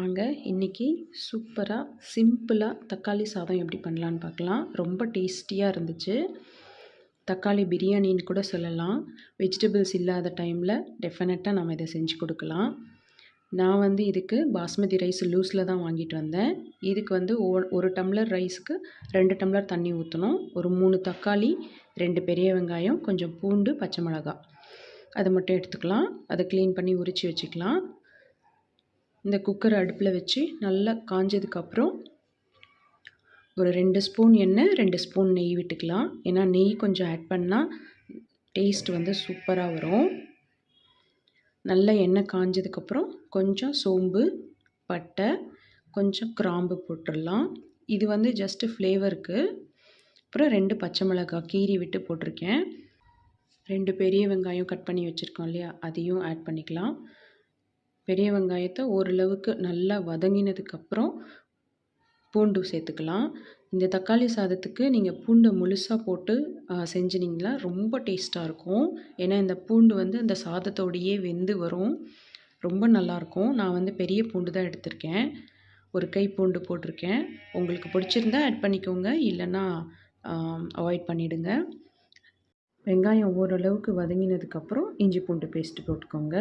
வாங்க இன்றைக்கி சூப்பராக சிம்பிளாக தக்காளி சாதம் எப்படி பண்ணலான்னு பார்க்கலாம். ரொம்ப டேஸ்டியாக இருந்துச்சு. தக்காளி பிரியாணின்னு கூட சொல்லலாம். வெஜிடபிள்ஸ் இல்லாத டைமில் டெஃபினட்டாக நம்ம இதை செஞ்சு கொடுக்கலாம். நான் வந்து இதுக்கு பாஸ்மதி ரைஸ் லூஸில் தான் வாங்கிட்டு வந்தேன். இதுக்கு வந்து ஒரு டம்ளர் ரைஸுக்கு ரெண்டு டம்ளர் தண்ணி ஊற்றணும் ஒரு மூணு தக்காளி ரெண்டு பெரிய வெங்காயம் கொஞ்சம் பூண்டு பச்சை மிளகா அதை மட்டும் எடுத்துக்கலாம். அதை க்ளீன் பண்ணி உரித்து வச்சுக்கலாம். இந்த குக்கரை அடுப்பில் வச்சு நல்லா காஞ்சதுக்கப்புறம் ஒரு ரெண்டு ஸ்பூன் எண்ணெய் ரெண்டு ஸ்பூன் நெய் விட்டுக்கலாம். ஏன்னா நெய் கொஞ்சம் ஆட் பண்ணால் டேஸ்ட் வந்து சூப்பராக வரும். நல்ல எண்ணெய் காஞ்சதுக்கப்புறம் கொஞ்சம் சோம்பு பட்டை கொஞ்சம் கிராம்பு போட்டுடலாம். இது வந்து ஜஸ்ட்டு ஃப்ளேவருக்கு அப்புறம் ரெண்டு பச்சை மிளகாய் கீரி விட்டு போட்டிருக்கேன். ரெண்டு பெரிய வெங்காயம் கட் பண்ணி வச்சுருக்கோம் இல்லையா அதையும் ஆட் பண்ணிக்கலாம். பெரிய வெங்காயத்தை ஓரளவுக்கு நல்லா வதங்கினதுக்கப்புறம் பூண்டு சேர்த்துக்கலாம். இந்த தக்காளி சாதத்துக்கு நீங்கள் பூண்டை முழுசாக போட்டு செஞ்சினிங்களா ரொம்ப டேஸ்ட்டாக இருக்கும். ஏன்னா இந்த பூண்டு வந்து அந்த சாதத்தோடையே வெந்து வரும். ரொம்ப நல்லாயிருக்கும் நான் வந்து பெரிய பூண்டு தான் எடுத்திருக்கேன். ஒரு கை பூண்டு போட்டிருக்கேன். உங்களுக்கு பிடிச்சிருந்தா ஆட் பண்ணிக்கோங்க. இல்லைன்னா அவாய்ட் பண்ணிவிடுங்க வெங்காயம் ஓரளவுக்கு வதங்கினதுக்கப்புறம் இஞ்சி பூண்டு பேஸ்ட்டு போட்டுக்கோங்க.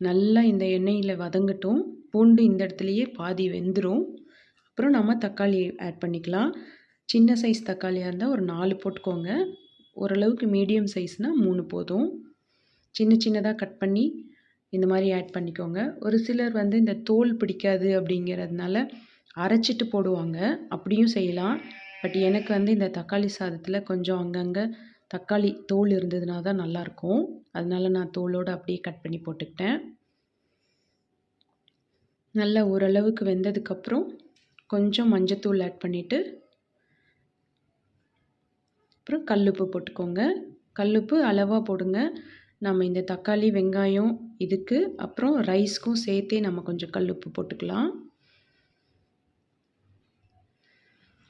நல்லா இந்த எண்ணெயில் வதங்கட்டும். பூண்டு இந்த இடத்துலையே பாதி வெந்துடும் அப்புறம் நம்ம தக்காளி ஆட் பண்ணிக்கலாம். சின்ன சைஸ் தக்காளியாக இருந்தால் ஒரு நாலு போட்டுக்கோங்க. ஓரளவுக்கு மீடியம் சைஸ்னால் மூணு போதும். சின்ன சின்னதாக கட் பண்ணி இந்த மாதிரி ஆட் பண்ணிக்கோங்க. ஒரு சிலர் வந்து இந்த தோல் பிடிக்காது அப்படிங்கிறதுனால அரைச்சிட்டு போடுவாங்க. அப்படியும் செய்யலாம். பட் எனக்கு வந்து இந்த தக்காளி சாதத்தில் கொஞ்சம் அங்கங்கே தக்காளி தோல் இருந்ததுனா தான் நல்லாயிருக்கும் அதனால நான் தோலோடு அப்படியே கட் பண்ணி போட்டுக்கிட்டேன். நல்லா ஓரளவுக்கு வெந்ததுக்கப்புறம் கொஞ்சம் மஞ்சத்தூள் ஆட் பண்ணிவிட்டு அப்புறம் கல்லுப்பு போட்டுக்கோங்க. கல்லுப்பு அளவாக போடுங்க. நம்ம இந்த தக்காளி வெங்காயம் இதுக்கு அப்புறம் ரைஸ்க்கும் சேர்த்தே நம்ம கொஞ்சம் கல்லுப்பு போட்டுக்கலாம்.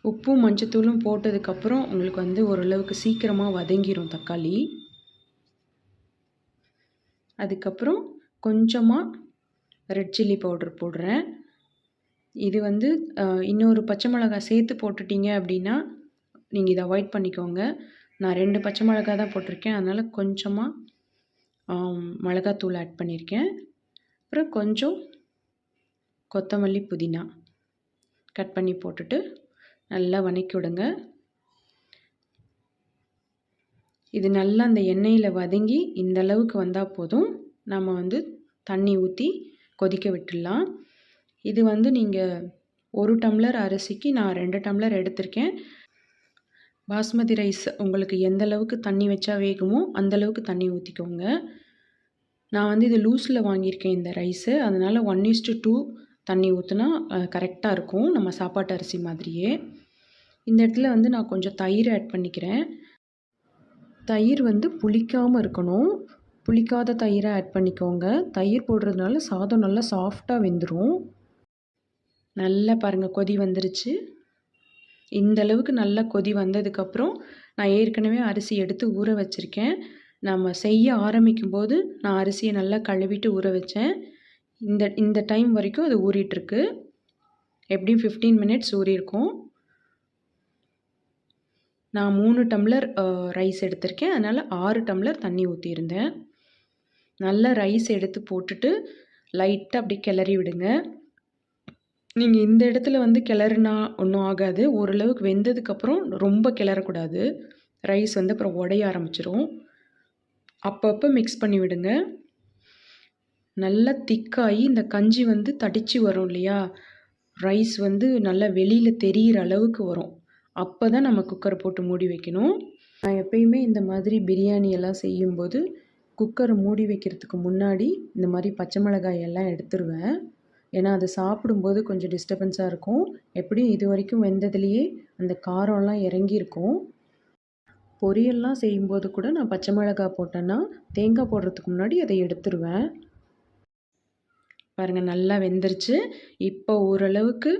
உப்பும் மஞ்சத்தூளும் போட்டதுக்கப்புறம் உங்களுக்கு வந்து ஓரளவுக்கு சீக்கிரமாக வதங்கிரும் தக்காளி. அதுக்கப்புறம் கொஞ்சமாக ரெட் சில்லி பவுடர் போடுறேன். இது வந்து இன்னொரு பச்சை மிளகாய் சேர்த்து போட்டுட்டீங்க அப்படின்னா நீங்கள் இதை அவாய்ட் பண்ணிக்கோங்க. நான் ரெண்டு பச்சை மிளகா தான் போட்டிருக்கேன். அதனால் கொஞ்சமாக மிளகாத்தூள் ஆட் பண்ணியிருக்கேன் அப்புறம் கொஞ்சம் கொத்தமல்லி புதினா கட் பண்ணி போட்டுட்டு நல்லா வதக்கி விடுங்க. இது நல்லா அந்த எண்ணெயில் வதங்கி இந்த அளவுக்கு வந்தால் போதும். நம்ம வந்து தண்ணி ஊற்றி கொதிக்க விட்டுடலாம். இது வந்து நீங்கள் ஒரு டம்ளர் அரிசிக்கு நான் ரெண்டு டம்ளர் எடுத்திருக்கேன். பாஸ்மதி ரைஸ் உங்களுக்கு எந்த அளவுக்கு தண்ணி வச்சா வேகுமோ அந்தளவுக்கு தண்ணி ஊற்றிக்கோங்க நான் வந்து இது லூஸில் வாங்கியிருக்கேன் இந்த ரைஸு. அதனால் ஒன் இஸ்டு டூ தண்ணி ஊற்றுனா கரெக்டாக இருக்கும். நம்ம சாப்பாட்டு அரிசி மாதிரியே. இந்த இடத்துல வந்து நான் கொஞ்சம் தயிர் ஆட் பண்ணிக்கிறேன். தயிர் வந்து புளிக்காமல் இருக்கணும். புளிக்காத தயிரை ஆட் பண்ணிக்கோங்க. தயிர் போடுறதுனால சாதம் நல்லா சாஃப்டாக வெந்துடும் நல்லா பாருங்கள் கொதி வந்துருச்சு. இந்த அளவுக்கு நல்லா கொதி வந்ததுக்கப்புறம் நான் ஏற்கனவே அரிசி எடுத்து ஊற வச்சுருக்கேன். நம்ம செய்ய ஆரம்பிக்கும் போது நான் அரிசியை நல்லா கழுவிட்டு ஊற வச்சேன். இந்த இந்த டைம் வரைக்கும் அது ஊறிட்டுருக்கு எப்படியும் ஃபிஃப்டீன் மினிட்ஸ் ஊறியிருக்கும். நான் மூணு டம்ளர் ரைஸ் எடுத்திருக்கேன். அதனால் ஆறு டம்ளர் தண்ணி ஊற்றியிருந்தேன் நல்லா ரைஸ் எடுத்து போட்டுட்டு லைட்டாக அப்படி கிளறி விடுங்க. நீங்கள் இந்த இடத்துல வந்து கிளறுனா ஒன்றும் ஆகாது. ஓரளவுக்கு வெந்ததுக்கப்புறம் ரொம்ப கிளறக்கூடாது. ரைஸ் வந்து அப்புறம் உடைய ஆரம்பிச்சிரும். அப்பப்போ மிக்ஸ் பண்ணி விடுங்க. நல்லா திக்காகி இந்த கஞ்சி வந்து தடித்து வரும் இல்லையா? ரைஸ் வந்து நல்லா வெளியில் தெரிகிற அளவுக்கு வரும். அப்போ தான் நம்ம குக்கரை போட்டு மூடி வைக்கணும். நான் எப்பயுமே இந்த மாதிரி பிரியாணி எல்லாம் செய்யும்போது குக்கரை மூடி வைக்கிறதுக்கு முன்னாடி இந்த மாதிரி பச்சை மிளகாய் எல்லாம் எடுத்துருவேன். ஏன்னா அதை சாப்பிடும்போது கொஞ்சம் டிஸ்டர்பன்ஸாக இருக்கும். எப்படியும் இது வரைக்கும் வெந்ததுலேயே அந்த காரம்லாம் இறங்கியிருக்கும். பொரியல்லாம் செய்யும்போது கூட நான் பச்சை மிளகாய் போட்டேன்னா தேங்காய் போடுறதுக்கு முன்னாடி அதை எடுத்துருவேன். பாருங்கள் நல்லா வெந்துருச்சு. இப்போ ஓரளவுக்கு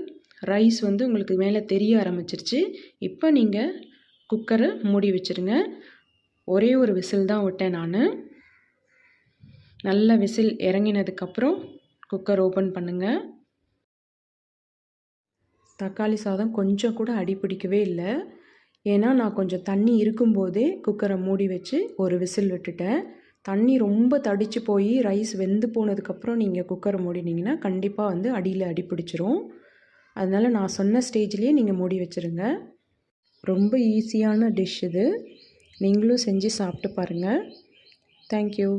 ரைஸ் வந்து உங்களுக்கு மேலே தெரிய ஆரம்பிச்சிருச்சு. இப்போ நீங்கள் குக்கரை மூடி வச்சுருங்க. ஒரே ஒரு விசில் தான் விட்டேன் நான். நல்ல விசில் இறங்கினதுக்கப்புறம் குக்கர் ஓப்பன் பண்ணுங்கள் தக்காளி சாதம் கொஞ்சம் கூட அடிப்பிடிக்கவே இல்லை. ஏன்னா நான் கொஞ்சம் தண்ணி இருக்கும்போதே குக்கரை மூடி வச்சு ஒரு விசில் விட்டுட்டேன். தண்ணி ரொம்ப தடித்து போய் ரைஸ் வெந்து போனதுக்கப்புறம் நீங்கள் குக்கரை மூடினீங்கன்னா கண்டிப்பாக வந்து அடியில் அடி பிடிச்சிரும். அதனால் நான் சொன்ன ஸ்டேஜ்லேயே நீங்கள் மூடி வச்சுருங்க. ரொம்ப ஈஸியான டிஷ் இது. நீங்களும் செஞ்சு சாப்பிட்டு பாருங்கள் தேங்க்யூ